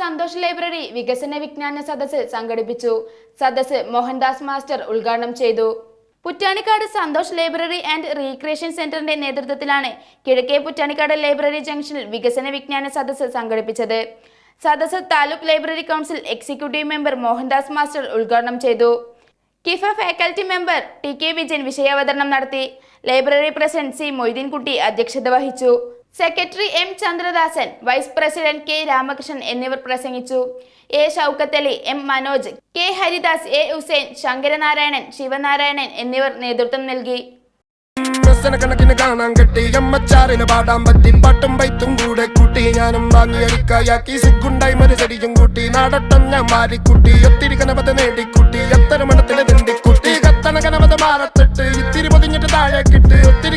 Santhosh library വികസന വിജ്ഞാന സദസ്സ് സംഘടിപ്പിച്ചു. സദസ്സ് മോഹൻദാസ് മാസ്റ്റർ ഉദ്ഘാടനം ചെയ്തു. Puttanikkad Santhosh library and recreation സെന്ററിന്റെ നേതൃത്വത്തിലാണ് കിഴക്കേ പുറ്റാനിക്കാട് ലൈബ്രറി ജംഗ്ഷനിൽ വികസന വിജ്ഞാന സദസ്സ് സംഘടിപ്പിച്ചത്. സദസ്സ് taluk library council executive member Mohandas master ഉദ്ഘാടനം ചെയ്തു. Kifa faculty member T K Vijayan വിഷയാവതരണം നടത്തി. ലൈബ്രറി പ്രസിഡന്റ് സി മൊയ്തീൻകുട്ടി അധ്യക്ഷത വഹിച്ചു. Secretary M Chandradasan vice president K Ramakrishnan എന്നിവർ പ്രസംഗിച്ചു. A Shoukathali M Manoj K Haridas A Hussain Sankaranarayanan Sivanarayanan എന്നിവർ നേതൃത്വം നൽകി. കണക്കിന് കാണാൻ കിട്ടി ഞാൻ ഒത്തിരി കനപത മണത്തിലെ മാറത്തിട്ട്. താഴെ കിട്ട്. ഒത്തിരി